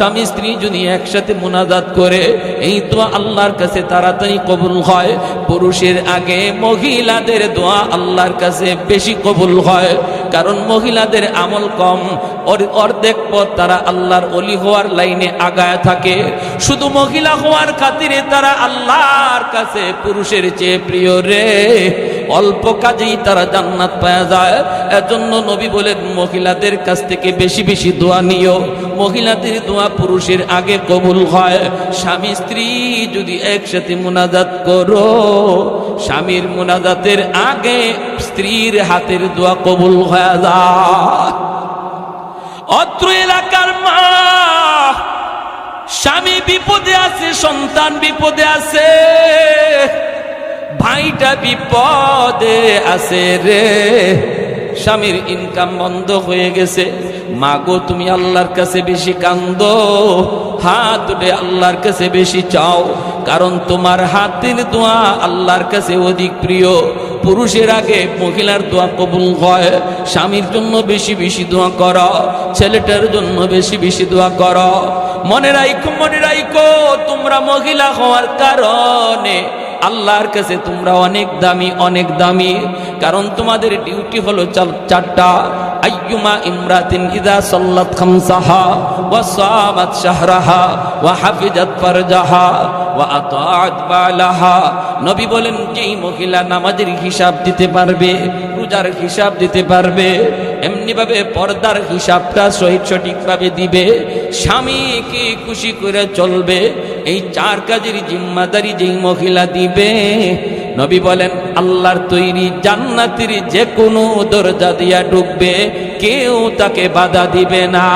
স্বামী স্ত্রী যদি একসাথে মোনাজাত করে, এই দোয়া আল্লাহর কাছে তাড়াতাড়ি কবুল হয়। পুরুষের আগে মহিলাদের দোয়া আল্লাহর কাছে বেশি কবুল হয়, কারণ মহিলাদের আমল কম। অর্ধেক পথ তারা আল্লাহর অলি হওয়ার লাইনে আগায় থাকে। শুধু মহিলা হওয়ার খাতিরে তারা আল্লাহর কাছে পুরুষের চেয়ে প্রিয় রে। অল্প কাজেই তারা জান্নাত পাওয়া যায়। এজন্য নবী বলেন, মহিলাদের কাছ থেকে বেশি বেশি দোয়া নিও। মহিলাদের দোয়া পুরুষের আগে কবুল হয়। স্বামী স্ত্রী যদি একসাথে মোনাজাত করো, স্বামীর মোনাজাতের আগে স্ত্রীর হাতের দোয়া কবুল হয়ে যায়। অত্র এলাকার মা, স্বামী বিপদে আছে, সন্তান বিপদে আছে। ভাইটা বিপদে আছে রে। স্বামীর ইনকাম বন্ধ হয়ে গেছে। মাগো, তুমি আল্লাহর কাছে বেশি কান্দ। হাত উঠে আল্লাহর কাছে বেশি চাও। কারণ তোমার হাতের দোয়া আল্লাহর কাছে অধিক প্রিয়। পুরুষের আগে মহিলার দোয়া কবুল হয়। স্বামীর জন্য বেশি বেশি দোয়া কর। ছেলেটার জন্য বেশি বেশি দোয়া কর। মনে রাইখো মনে রাইখো, তোমরা মহিলা হওয়ার কারণে আল্লাহর কাছে তোমরা অনেক দামি অনেক দামি। কারণ তোমাদের ডিউটি হলো চার- চারটা। আইয়ুমা ইমরাতিন ইদা সাল্লাত খামসাহা ওয়া সামাত শাহরাহা ওয়া হাফিজাত ফারজাহা ওয়া আতাআত বালাহা নবী বলেন, যেই মহিলা নামাজের হিসাব দিতে পারবে, রোজার হিসাব দিতে পারবে, এমনিভাবে পর্দার হিসাবটা সহিত সঠিকভাবে দিবে। স্বামীকে খুশি করে চলবে, এই চার কাজের জিম্মাদারি যেই মহিলা দিবে। নবী বলেন, আল্লাহর তৈরি জান্নাতির যে কোনো দরজা দিয়া ঢুকবে, কেউ তাকে বাধা দিবে না।